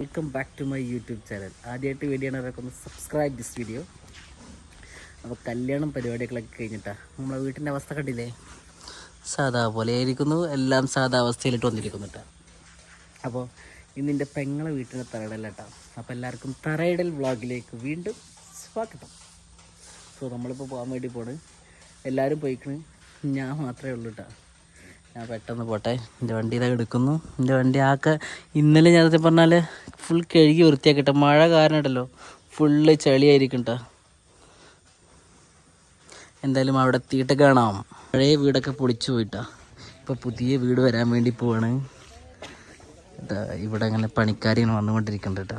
Welcome back to my YouTube channel ആദ്യമായിട്ട് video ആണ് ഒന്ന് സബ്സ്ക്രൈബ് ദിസ് വീഡിയോ അപ്പോൾ കല്യാണം പരിപാടികളൊക്കെ കഴിഞ്ഞിട്ടാണ് നമ്മളെ വീട്ടിന്റെ അവസ്ഥ കണ്ടില്ലേ? സാധാ പോലെ ആയിരിക്കുന്നു. എല്ലാം സാധാ അവസ്ഥയിലിട്ട് വന്നിരിക്കുന്നു അപ്പോൾ ഇന്നിന്റെ പെങ്ങളെ വീട്ടിന്റെ തറയിടൽ കേട്ടോ അപ്പോൾ എല്ലാവർക്കും തറയിടൽ വ്ളോഗിലേക്ക് വീണ്ടും സ്വാഗതം. സോ നമ്മളിപ്പോൾ പോകാൻ വേണ്ടി പോണ്. എല്ലാവരും പോയിക്കണ്. ഞാൻ മാത്രമേ ഉള്ളൂ കേട്ടോ ഞാൻ പെട്ടെന്ന് പോട്ടെ. എന്റെ വണ്ടി ഇതാ എടുക്കുന്നു. എന്റെ വണ്ടി ആക്കെ ഇന്നലെ ഞാൻ പറഞ്ഞാൽ ഫുൾ കഴുകി വൃത്തിയാക്കട്ടെ മഴ കാരണം കാരണമുണ്ടല്ലോ ഫുള്ള് ചെളിയായിരിക്കും കേട്ടോ എന്തായാലും അവിടെ എത്തിയിട്ട് കാണാം. പഴയ വീടൊക്കെ പൊളിച്ചു പോയിട്ടാ. ഇപ്പോൾ പുതിയ വീട് വരാൻ വേണ്ടി പോവാണ്. ഇവിടെ അങ്ങനെ പണിക്കാർ ഇങ്ങനെ വന്നുകൊണ്ടിരിക്കുന്നുണ്ട് കേട്ടോ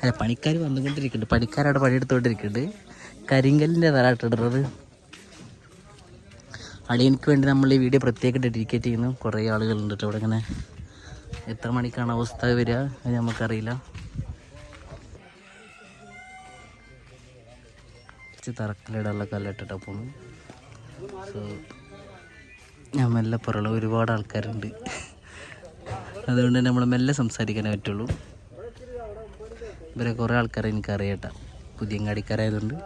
അല്ല പണിക്കാർ വന്നുകൊണ്ടിരിക്കുന്നുണ്ട്. പണിക്കാരവിടെ പണിയെടുത്തുകൊണ്ടിരിക്കുന്നുണ്ട്. കരിങ്കല്ലിന്റെ തറാട്ടിടുന്നത് അളിയനക്ക് വേണ്ടി നമ്മൾ ഈ വീഡിയോ പ്രത്യേകം ഡെഡിക്കേറ്റ് ചെയ്യുന്നു. കുറേ ആളുകളുണ്ട് കേട്ടോ ഇവിടെ ഇങ്ങനെ. എത്ര മണിക്കാണ് അവസ്ഥ വരിക? അത് നമുക്കറിയില്ല. കുറച്ച് തറക്കല്ലിടാനുള്ള കല്ലിട്ടിട്ടാ പോണു. സോ ഞാൻ മെല്ലെ പറയുള്ളൂ ഒരുപാട് ആൾക്കാരുണ്ട്. അതുകൊണ്ട് തന്നെ നമ്മൾ മെല്ലെ സംസാരിക്കാനേ പറ്റുള്ളൂ. ഇവരെ കുറേ ആൾക്കാരെ എനിക്കറിയാം പുതിയങ്ങാടിക്കാരായതുകൊണ്ട്.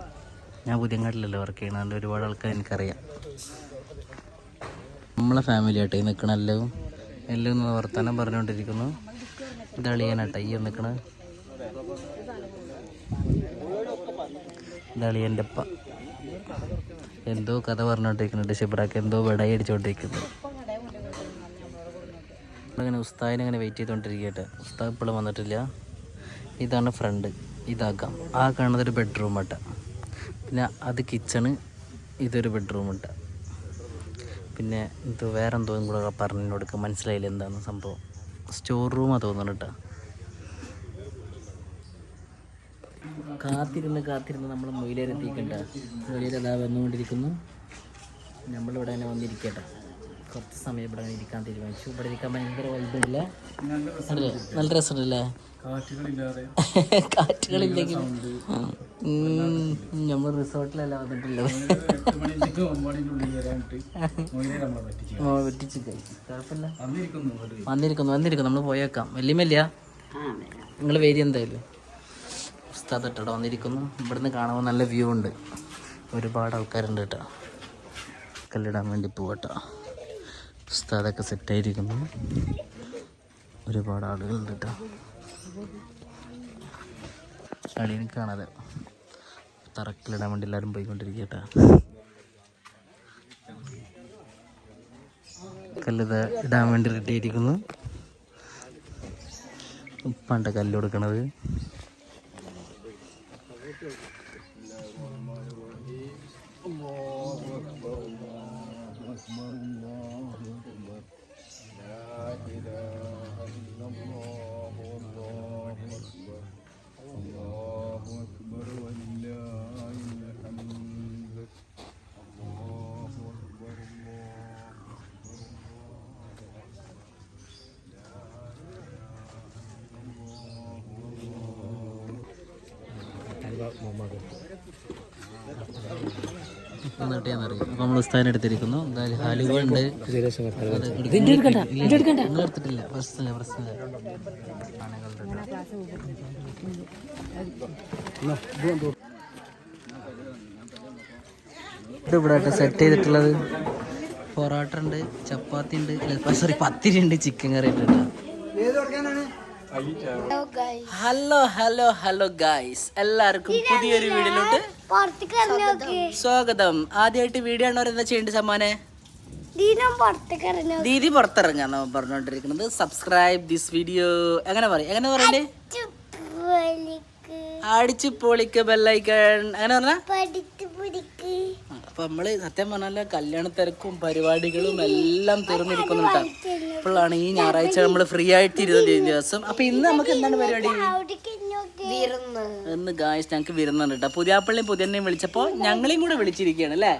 ഞാൻ പുതിയങ്ങാടിലല്ലേ വർക്ക് ചെയ്യണത് അതുകൊണ്ട് ഒരുപാട് ആൾക്കാർ എനിക്കറിയാം. നമ്മളെ ഫാമിലി ആയിട്ട് നിൽക്കണ എല്ലാം എല്ലാം ഒന്ന് വർത്തമാനം പറഞ്ഞുകൊണ്ടിരിക്കുന്നു. ഇത് അളിയനാട്ടെ ഈ നിൽക്കണ ഇതളിയന്റെ അപ്പ എന്തോ കഥ പറഞ്ഞുകൊണ്ടിരിക്കുന്നുണ്ട് ഷിബ്രാക്ക് എന്തോ വെടായി അടിച്ചുകൊണ്ടിരിക്കുന്നു. അങ്ങനെ ഉസ്താദിനെ അങ്ങനെ വെയിറ്റ് ചെയ്തുകൊണ്ടിരിക്കട്ടെ ഉസ്താദ് ഇപ്പോഴും വന്നിട്ടില്ല. ഇതാണ് ഫ്രണ്ട് ഇതാക്കാം. ആ കാണുന്നൊരു ബെഡ്റൂം ആട്ട. പിന്നെ അത് കിച്ചണ് ഇതൊരു ബെഡ്റൂം ഇട്ട പിന്നെ ഇത് വേറെ എന്തോന്നും കൂടെ പറഞ്ഞു കൊടുക്കുക മനസ്സിലായില്ല എന്താണ് സംഭവം? സ്റ്റോർ റൂമാണ് തോന്നുന്നു കേട്ടോ കാത്തിരുന്ന് കാത്തിരുന്ന് നമ്മൾ മൊയിലേരെത്തിക്കണ്ട മൊയിലേര് അതാ വന്നുകൊണ്ടിരിക്കുന്നു. നമ്മളിവിടെ തന്നെ വന്നിരിക്കട്ടെ. കുറച്ച് സമയം ഇവിടെ ഇരിക്കാൻ തീരുമാനിച്ചു. ഇവിടെ ഇരിക്കാൻ ഭയങ്കര വൈബില്ല നല്ല രസമുണ്ടല്ലേ? കാറ്റുകളില്ലെങ്കിൽ. നമ്മൾ റിസോർട്ടിലല്ല വന്നിട്ടുള്ളത്. ഓ, വെട്ടിച്ച് കഴി. കുഴപ്പമില്ല. വന്നിരിക്കുന്നു വന്നിരിക്കുന്നു നമ്മൾ പോയേക്കാം. വല്യമ്മല്ല നിങ്ങൾ വേരി എന്തായാലും? ഉസ്താദ് ഇട്ടോ വന്നിരിക്കുന്നു. ഇവിടുന്ന് കാണുമ്പോൾ നല്ല വ്യൂ ഉണ്ട്. ഒരുപാട് ആൾക്കാരുണ്ട് കേട്ടോ. കല്ലിടാൻ വേണ്ടി പോവട്ടോ ഉസ്താദൊക്കെ സെറ്റായിരിക്കുന്നു ഒരുപാട് ആളുകളുണ്ട് കേട്ടോ. അടിയനെ കാണാതെ തറക്കിലിടാൻ വേണ്ടി എല്ലാവരും പോയിക്കൊണ്ടിരിക്കട്ടാ കല്ലിത് ഇടാൻ വേണ്ടി റെഡി ആയിരിക്കുന്നു. ഉപ്പാണ്ട കല്ല് കൊടുക്കണത്. അറിയാം നമ്മൾ ഉസ്താദിനെ എടുത്തിരിക്കുന്നു. എന്തായാലും ഹലുവ ഉണ്ട്. നിങ്ങൾ എടുത്തിട്ടില്ല. പ്രശ്നമില്ല പ്രശ്നമില്ല ഇത് ഇവിടെ സെറ്റ് ചെയ്തിട്ടുള്ളത് പൊറോട്ട ഉണ്ട് ചപ്പാത്തി ഉണ്ട് സോറി പത്തിരി ഉണ്ട് ചിക്കൻ കറി ഉണ്ട് ഹലോ ഹലോ ഹലോ ഗായ്സ് എല്ലാവർക്കും പുതിയൊരു വീഡിയോയിലോട്ട് സ്വാഗതം. ആദ്യമായിട്ട് വീഡിയോ ആണോ എന്താ ചെയ്യേണ്ടത് സമ്മാനെ? ദീദി പുറത്തിറങ്ങാന്നോ പറഞ്ഞോണ്ടിരിക്കുന്നത്. സബ്സ്ക്രൈബ് ദിസ് വീഡിയോ എങ്ങനെ പറയും എങ്ങനെ പറയണ്ടേ? അടിച്ചു അടിച്ച് പൊളിക്ക് ബെല്ലൈക്കൺ അങ്ങനെ പറഞ്ഞ? പഠിച്ച് നമ്മൾ അപ്പൊ നമ്മൾ സത്യം പറഞ്ഞാൽ കല്യാണ തിരക്കും പരിപാടികളും എല്ലാം തീർന്നിരിക്കുന്നുണ്ട് ഇപ്പോഴാണ് ഈ ഞായറാഴ്ച നമ്മൾ ഫ്രീ ആയിട്ട് ഇരുന്ന ദിവസം. അപ്പൊ ഇന്ന് നമുക്ക് എന്താണ് പരിപാടി? ഇന്ന് ഗായ്സ് ഞങ്ങൾക്ക് വിരുന്നുണ്ട് കേട്ടോ പുതിയാപ്പള്ളിയും പുതിയനെയും വിളിച്ചപ്പോ ഞങ്ങളെയും കൂടെ വിളിച്ചിരിക്കുകയാണ് അല്ലേ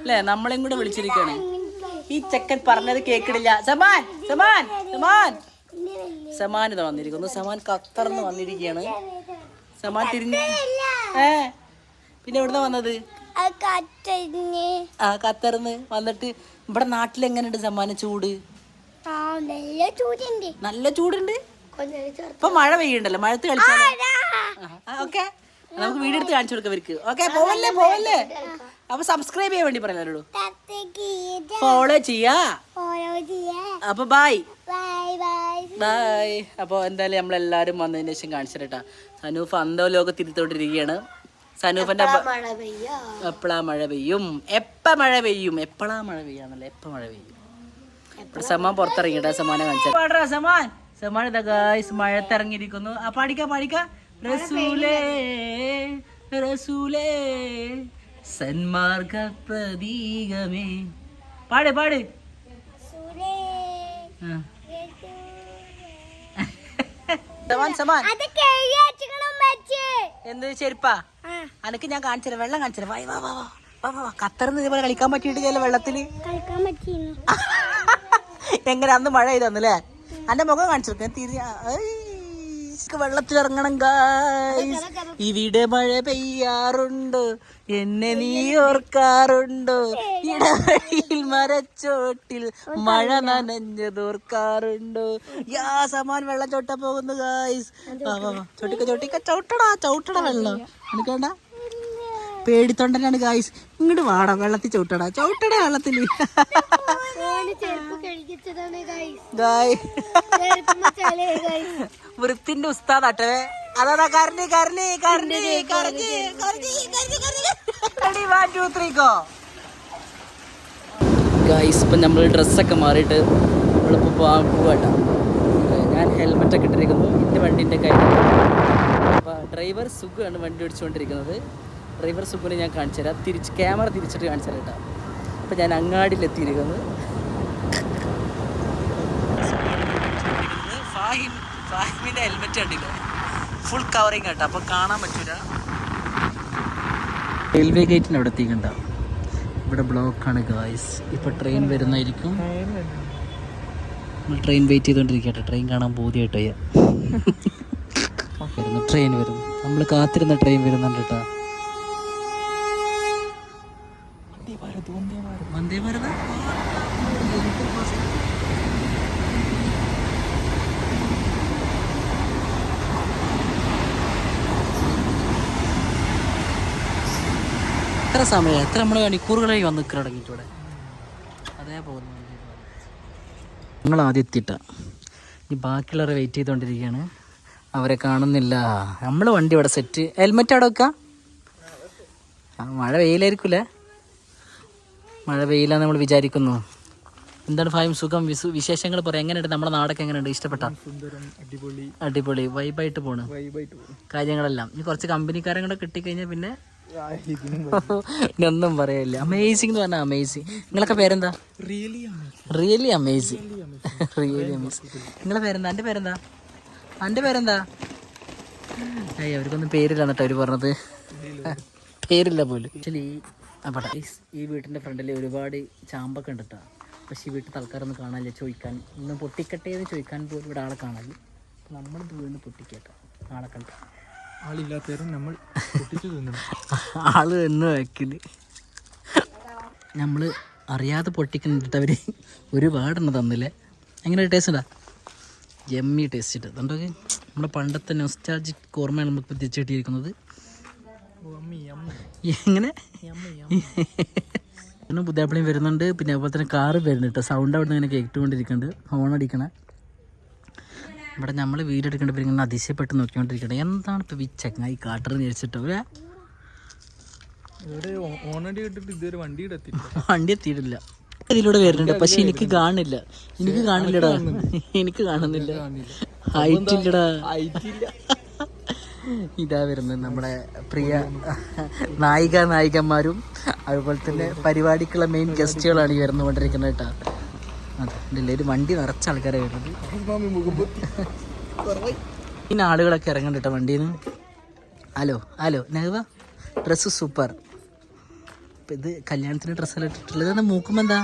അല്ലേ നമ്മളെയും കൂടെ വിളിച്ചിരിക്കുകയാണ് ഈ ചെക്കൻ പറഞ്ഞത് കേക്കിടില്ല. സമാൻ സമാൻ സമാൻ. സമാൻ ഇത് വന്നിരിക്കുന്നു. സമാൻ കത്തർന്ന് വന്നിരിക്കുകയാണ് സമാൻ തിരിഞ്ഞ് ഏ? പിന്നെ എവിടുന്ന വന്നത്? ആ ഖത്തറിന്ന് വന്നിട്ട് ഇവിടെ നാട്ടിൽ എങ്ങനെയുണ്ട് സമ്മാനം ചൂട്? നല്ല ചൂടുണ്ട്. നല്ല ചൂടുണ്ട്? ഇപ്പൊ മഴ പെയ്യണ്ടല്ലോ മഴത്ത് കളിച്ചാലോ? ഓക്കെ. നമുക്ക് വീഡിയോ എടുത്ത് കാണിച്ചു കൊടുക്കാം ഇവർക്ക്. ഓക്കെ പോവല്ലേ പോവല്ലേ? അപ്പൊ സബ്സ്ക്രൈബ് ചെയ്യാൻ വേണ്ടി പറയാനുള്ളൂ ഫോളോ ചെയ്യാ. അപ്പൊ ബൈ ബായ് ബൈ ബൈ അപ്പോൾ എന്തായാലും നമ്മളെല്ലാവരും വന്നതിന് ശേഷം കാണിച്ചിട്ടാ സനൂഫ് അന്തോ ലോകത്തിരുത്തോണ്ടിരിക്കുകയാണ് പെയ്യാ? എപ്പോഴാ മഴ പെയ്യും? എപ്പ മഴ പെയ്യും? എപ്പോഴാ മഴ പെയ്യാന്നല്ല? എപ്പ മഴ പെയ്യും? ഇവിടെ സമാൻ പുറത്തിറങ്ങിട്ടാ സമാനെ കാണിച്ചാ സമാൻ സമാൻ ഇതാ ഗായ്സ് മഴത്തിറങ്ങിയിരിക്കുന്നു. ആ പാടിക്ക പാടിക്ക. റസൂലേ റസൂലേ സന്മാർഗ പ്രതീകമേ. പാട് പാട്. സമാൻ സമാൻ എന്ത് ചെരുപ്പാ? അനക്ക് ഞാൻ കാണിച്ചുതരാം വെള്ളം കാണിച്ചുതരാം വൈ വാ വാ വാ ഖത്തറിന്ന് ഇതേപോലെ കളിക്കാൻ പറ്റിയിട്ട് ചില വെള്ളത്തിൽ? എങ്ങനെ അന്ന് മഴ ചെയ്തന്നല്ലേ അന്റെ മുഖം കാണിച്ചു കൊടുക്കാൻ തിരി വെള്ളത്തിൽ ഇറങ്ങണം ഗായ്സ് ഇവിടെ മഴ പെയ്യാറുണ്ട്. എന്നെ നീ ഓർക്കാറുണ്ടോ. ഇടവഴിയിൽ മരച്ചോട്ടിൽ മഴ നനഞ്ഞതോർക്കാറുണ്ടോ. യാ സമാൻ വെള്ളം ചോട്ടാ പോകുന്നു ഗായ്സ് ചോട്ടിക്ക ചോട്ടിക്ക. ചവിട്ടടാ ചവിട്ടട വെള്ളം. എനിക്കണ്ട പേടിത്തൊണ്ടനാണ് ഗായ്സ് ഇങ്ങോട്ട് വാടാ വെള്ളത്തിൽ ചവിട്ടടാ. ചവിട്ടടാ വെള്ളത്തിൽ. വൃത്തിന്റെ ഉസ്താദാട്ടെ. അതാ കരഞ്ഞ് കരഞ്ഞ് കരഞ്ഞ് കരഞ്ഞ് one two three go guys ഇപ്പം നമ്മൾ ഡ്രസ്സൊക്കെ മാറിയിട്ട് നമ്മളിപ്പോൾ പോകാൻ പോവാട്ടോ. ഞാൻ ഹെൽമെറ്റൊക്കെ ഇട്ടിരിക്കുന്നു. എന്റെ വണ്ടീന്റെ കയ്യിൽ അപ്പോൾ ഡ്രൈവർ സുഖമാണ് വണ്ടി ഓടിച്ചുകൊണ്ടിരിക്കുന്നത്. ഡ്രൈവർ സുഖിനെ ഞാൻ കാണിച്ചു തരാം. തിരിച്ച് ക്യാമറ തിരിച്ചിട്ട് കാണിച്ചു തരാം കേട്ടോ. അപ്പോൾ ഞാൻ അങ്ങാടിയിലെത്തിയിരിക്കുന്നത് ഫാഹിം ഫാഹിമിന്റെ ഹെൽമെറ്റ് കണ്ടില്ലേ? ഫുൾ കവറിങ് കേട്ടോ അപ്പോൾ കാണാൻ പറ്റൂല. റെയിൽവേ ഗേറ്റിന് അവിടെ എത്തിക്കണ്ട. ഇവിടെ ബ്ലോക്കാണ് ഗായ്സ് ഇപ്പം ട്രെയിൻ വരുന്നതായിരിക്കും. ട്രെയിൻ വെയിറ്റ് ചെയ്തുകൊണ്ടിരിക്കട്ടെ ട്രെയിൻ കാണാൻ ബോധ്യമായിട്ടോ വരുന്നു ട്രെയിൻ വരുന്നു. നമ്മൾ കാത്തിരുന്ന ട്രെയിൻ വരുന്നുണ്ട് കേട്ടോ. എത്ര സമയം എത്ര നമ്മൾ മണിക്കൂറുകളായി വന്ന് നിൽക്കാൻ തുടങ്ങിയിട്ട് ഇവിടെ അതേ പോകുന്നു നിങ്ങൾ ആദ്യം എത്തിയിട്ട ഈ ബാക്കിയുള്ളവരെ വെയിറ്റ് ചെയ്തുകൊണ്ടിരിക്കുകയാണ് അവരെ കാണുന്നില്ല. നമ്മൾ വണ്ടി ഇവിടെ സെറ്റ് ഹെൽമെറ്റ് അവിടെ വെക്കാം? മഴ വെയിലായിരിക്കൂലേ മഴ വെയിലാന്ന് നമ്മൾ വിചാരിക്കുന്നു. എന്താണ് ഫായും സുഖം? വിസു വിശേഷങ്ങൾ പറയാം എങ്ങനെയുണ്ട്? നമ്മുടെ നാടൊക്കെ എങ്ങനെയുണ്ട്? ഇഷ്ടപ്പെട്ട? അടിപൊളി. അടിപൊളി. വൈബായിട്ട് പോണ്. കാര്യങ്ങളെല്ലാം. ഇനി കുറച്ച് കമ്പനിക്കാരും കൂടെ കിട്ടിക്കഴിഞ്ഞാൽ പിന്നെ ഒന്നും പറയില്ല. അമേസിംഗ് എന്ന് പറഞ്ഞാൽ അമേസിംഗ് നിങ്ങളൊക്കെ പേരെന്താ? റിയലി അമേസിംഗ് റിയലി അമേസിംഗ് നിങ്ങളെ പേരെന്താ? എന്റെ പേരെന്താ? എന്റെ പേരെന്താ? ഏയ് അവർക്കൊന്നും പേരില്ല എന്നിട്ട് അവർ പറഞ്ഞത്. പേരില്ല പോലും. ഈ വീട്ടിന്റെ ഫ്രണ്ടിൽ ഒരുപാട് ചാമ്പൊക്കെ ഉണ്ട് കേട്ടോ പക്ഷേ ഈ വീട്ടിൽ തൽക്കാരൊന്നും കാണാനില്ല. ചോദിക്കാൻ ഇന്ന് പൊട്ടിക്കട്ടെ എന്ന് ചോദിക്കാൻ പോലും ഇവിടെ ആളെ കാണാനില്ല. നമ്മളിത് വീണ് പൊട്ടിക്കട്ടെ ആളെ കണ്ട. ആളില്ലാത്തവരും നമ്മൾ പൊട്ടിച്ചു തിന്നണം ആൾ എന്ന് വെക്കൽ. നമ്മൾ അറിയാതെ പൊട്ടിക്കണ്ടിട്ടവര് അവർ ഒരുപാടെണ്ണം തന്നില്ലേ എങ്ങനെ ടേസ്റ്റ് ഉണ്ടാ എമ്മി ടേസ്റ്റ് ഇട്ട് അതുകൊണ്ടൊക്കെ നമ്മുടെ പണ്ടത്തെ നൊസ്റ്റാജിക് ഓർമ്മയാണ് നമുക്ക് തിരിച്ചു കിട്ടിയിരിക്കുന്നത്. ഓ അമ്മി അമ്മ. എങ്ങനെ? പിന്നെ ബുദ്ധാപ്പിളിയും വരുന്നുണ്ട്. പിന്നെ അതുപോലെ തന്നെ കാറ് വരുന്നുണ്ട് സൗണ്ട് അവിടെ നിന്ന് ഇങ്ങനെ കേട്ടുകൊണ്ടിരിക്കുന്നുണ്ട് ഹോൺ അടിക്കണേ. ഇവിടെ നമ്മൾ വീട് എടുക്കേണ്ടി ഇങ്ങനെ അതിശയപ്പെട്ട് നോക്കിക്കൊണ്ടിരിക്കട്ടെ എന്താണ് ഇപ്പോൾ ഈ ചങ്ങായി കാട്ടറിന് വിചാരിച്ചിട്ടോ അല്ലേ ഇവിടെ ഓണടി കിട്ടിട്ട് ഇതുവരെ വണ്ടി എത്തിയില്ല വണ്ടി എത്തിയിട്ടില്ല. ഇതിലൂടെ വരുന്നുണ്ട്. പക്ഷെ എനിക്ക് കാണില്ല. എനിക്ക് കാണില്ലടാ. എനിക്ക് കാണുന്നില്ല ഹൈറ്റില്ലടാ ഇതാ വരുന്നത് നമ്മുടെ പ്രിയ നായിക നായികന്മാരും അതുപോലെ തന്നെ പരിപാടിക്കുള്ള മെയിൻ ഗസ്റ്റുകളാണ് ഈ വരുന്നുകൊണ്ടിരിക്കുന്നത് കേട്ടോ. അതെ ഒരു വണ്ടി നിറച്ച ആൾക്കാരെ വരുന്നത്. പിന്നെ ആളുകളൊക്കെ ഇറങ്ങുന്നുണ്ട് കേട്ടോ വണ്ടിയിൽ നിന്ന് hello hello Nehwa dress super. ഇപ്പം ഇത് കല്യാണത്തിന് ഡ്രസ്സെല്ലാം ഇട്ടിട്ടുള്ളത്. എന്താ മൂക്കുമ്പോ എന്താ?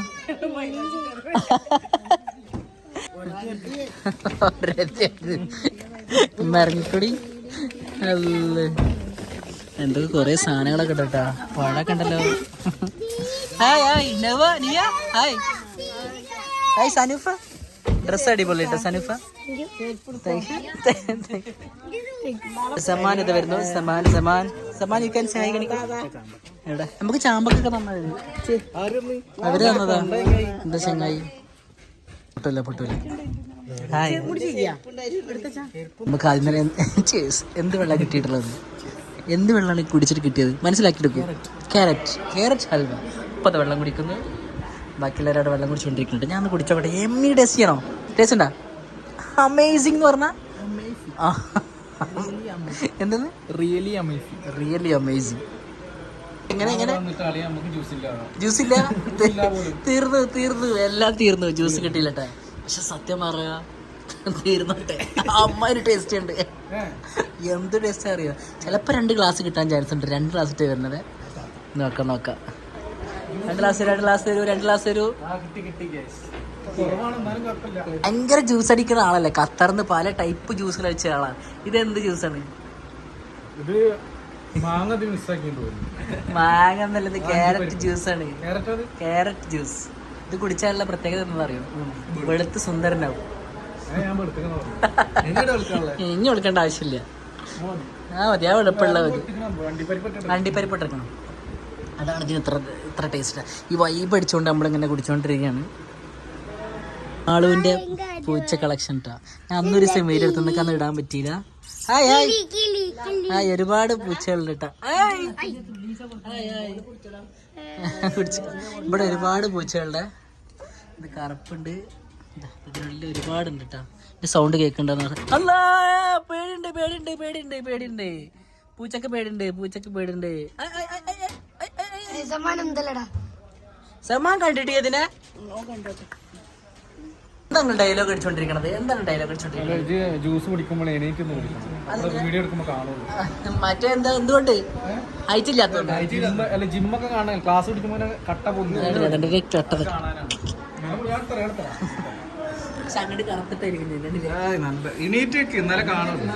മരങ്ങിക്കൊടി അല്ലേ. എന്തൊക്കെ കുറേ സാധനങ്ങളൊക്കെ കേട്ടാ പഴമൊക്കെ ഉണ്ടല്ലോ. ഹായ് ഹായ് നവ നിയ? ഹായ്. ഹായ് സനൂഫ ഡ്രസ് അടിപൊളി കേട്ടോ സനൂഫ സമാൻ ഇത് വരുന്നു. സമാൻ സമാൻ സമാൻ യു ക്യാൻ എവിടെ? നമുക്ക് ചാമ്പക്കൊക്കെ തന്നായിരുന്നു അവർ തന്നതാ. എന്താ ചങ്ങായി? പൊട്ടല്ല പൊട്ടല്ല ഹായ് നമുക്ക് ആദ്യം തന്നെ എന്ത് വെള്ളം കിട്ടിയിട്ടുള്ളത്? എന്ത് വെള്ളമാണ് കുടിച്ചിട്ട് കിട്ടിയത്? മനസ്സിലാക്കിയെടുക്കും ക്യാരറ്റ് ക്യാരറ്റ് ഹൽവ ഇപ്പത്തെ വെള്ളം ബാക്കിയുള്ളവരവിടെ വെള്ളം കുടിച്ചുകൊണ്ടിരിക്കുന്നുണ്ട് ഞാൻ ഒന്ന് കുടിച്ചോട്ടെ. എമ്മി ടേസ്റ്റ് ചെയ്യണോ? ടേസ്റ്റ് ഉണ്ടാ? അമേസിംഗ് എന്ന് പറഞ്ഞാൽ. എന്തെന്ന്? റിയലി അമേസിംഗ് റിയലി അമേസിംഗ് എങ്ങനെ എങ്ങനെ? ജ്യൂസ് ഇല്ല. തീർന്നു തീർന്നു. എല്ലാം തീർന്നു. ജ്യൂസ് കിട്ടിയില്ലട്ടെ. പക്ഷെ സത്യം പറയുക തീർന്നോട്ടെ. അമ്മാതിരി ടേസ്റ്റ് ഉണ്ട്. എന്ത് ടേസ്റ്റ് അറിയോ? ചിലപ്പോ രണ്ട് ഗ്ലാസ് കിട്ടാൻ ചാൻസ് ഉണ്ട്. രണ്ട് ഗ്ലാസ് ഇട്ടേ വരുന്നത്. നോക്കാം നോക്കാം. രണ്ട് ഗ്ലാസ് രണ്ട് ഗ്ലാസ് തരൂ രണ്ട് ഗ്ലാസ് തരൂ ഭയങ്കര ജ്യൂസ് അടിക്കുന്ന ആളല്ലേ? ഖത്തറിന്ന് പല ടൈപ്പ് ജ്യൂസുകൾ അടിച്ച ആളാണ് ഇതെന്ത് ജ്യൂസാണ് ഇത് മാങ്ങ മാങ്ങ എന്നല്ലത് ക്യാരറ്റ് ജ്യൂസാണ് ക്യാരറ്റ് ജ്യൂസ് ഇത് കുടിച്ചാലുള്ള പ്രത്യേകത എന്താ അറിയോ? വെളുത്ത് സുന്ദരനാവും. ഇനി കൊടുക്കേണ്ട ആവശ്യമില്ല. ആ മതി ആ വെളുപ്പുള്ള മതി. അണ്ടിപ്പരിപ്പ് അണ്ടിപ്പരിപ്പിട്ടെടുക്കണം അതാണ് ഇതിന് ഇത്ര ഇത്ര ടേസ്റ്റ് ഈ വൈബ് അടിച്ചുകൊണ്ട് നമ്മളിങ്ങനെ കുടിച്ചുകൊണ്ടിരിക്കുകയാണ് ആളുവിന്റെ പൂച്ച കളക്ഷൻ കേട്ടോ ഞാൻ അന്നൊരു ദിവസം എടുത്ത് നിൽക്കാൻ ഇടാൻ പറ്റിയില്ല. Hi hi. ഹായ് ഒരുപാട് പൂച്ചകളുണ്ട് കേട്ടോ. ഇവിടെ ഒരുപാട് പൂച്ചകളുടെ. ഇത് കറുപ്പുണ്ട്. ഇതിനുള്ളിൽ ഒരുപാടുണ്ട് കേട്ടോ ഇത് സൗണ്ട് കേൾക്കണ്ടെന്ന് അല്ല പേടിണ്ട് പേടിണ്ട് പേടിണ്ട് പേടിണ്ട് പൂച്ചക്ക് പേടിണ്ട് പൂച്ചക്ക് പേടിണ്ട് സമാൻ കണ്ടിട്ട് ഇതിനെ എന്താണ് ഡയലോഗ് അടിച്ചോണ്ടിരിക്കണത്? എന്താണ് ഡയലോഗ് അടിച്ചോണ്ടിരിക്കുന്നത് ജ്യൂസ് കുടിക്കുമ്പോൾ വീഡിയോ എടുക്കുമ്പോൾ കാണുള്ളൂ. മറ്റേ എന്താ എന്തുകൊണ്ട്? ഹൈറ്റ് അല്ല ജിമ്മൊക്കെ കാണാൻ ക്ലാസ് കുടിക്കുമ്പോൾ കട്ട കറുത്തിട്ടായിരിക്കും ഇന്നലെ കാണുള്ളൂ.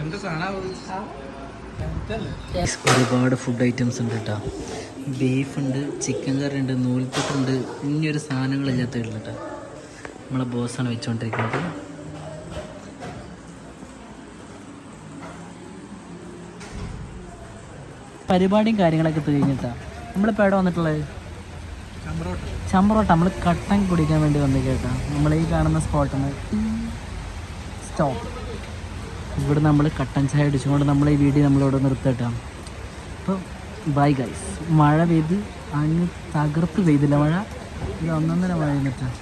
എന്ത് സാധനം ഒരുപാട് ഫുഡ് ഐറ്റംസ് ഉണ്ട് കേട്ടോ ബീഫ് ഉണ്ട് ചിക്കൻ കറി ഉണ്ട് നൂൽപുട്ടുണ്ട് ഇനിയൊരു സാധനങ്ങളില്ലാത്ത ഇല്ലാത്ത കേട്ടോ നമ്മളെ ബോസാണ് വെച്ചുകൊണ്ടിരിക്കുന്നത് പരിപാടിയും കാര്യങ്ങളൊക്കെ കഴിഞ്ഞിട്ടാ. നമ്മളിപ്പോൾ എവിടെ വന്നിട്ടുള്ളത്? ചമ്പ്രോട്ട. നമ്മൾ കട്ടൻ കുടിക്കാൻ വേണ്ടി വന്നു കേട്ടോ. നമ്മൾ ഈ കാണുന്ന സ്പോട്ടിൽ സ്റ്റോപ്പ്. ഇവിടെ നമ്മൾ കട്ടൻ ചായ അടിച്ചുകൊണ്ട് നമ്മൾ ഈ വീഡിയോ നമ്മളിവിടെ നിർത്തട്ടാം അപ്പോൾ ബൈ ഗൈസ് മഴ പെയ്ത് അങ്ങ് തകർത്ത് പെയ്തില്ല മഴ. ഇത് ഒന്നൊന്നര മഴ എന്നിട്ടാണ്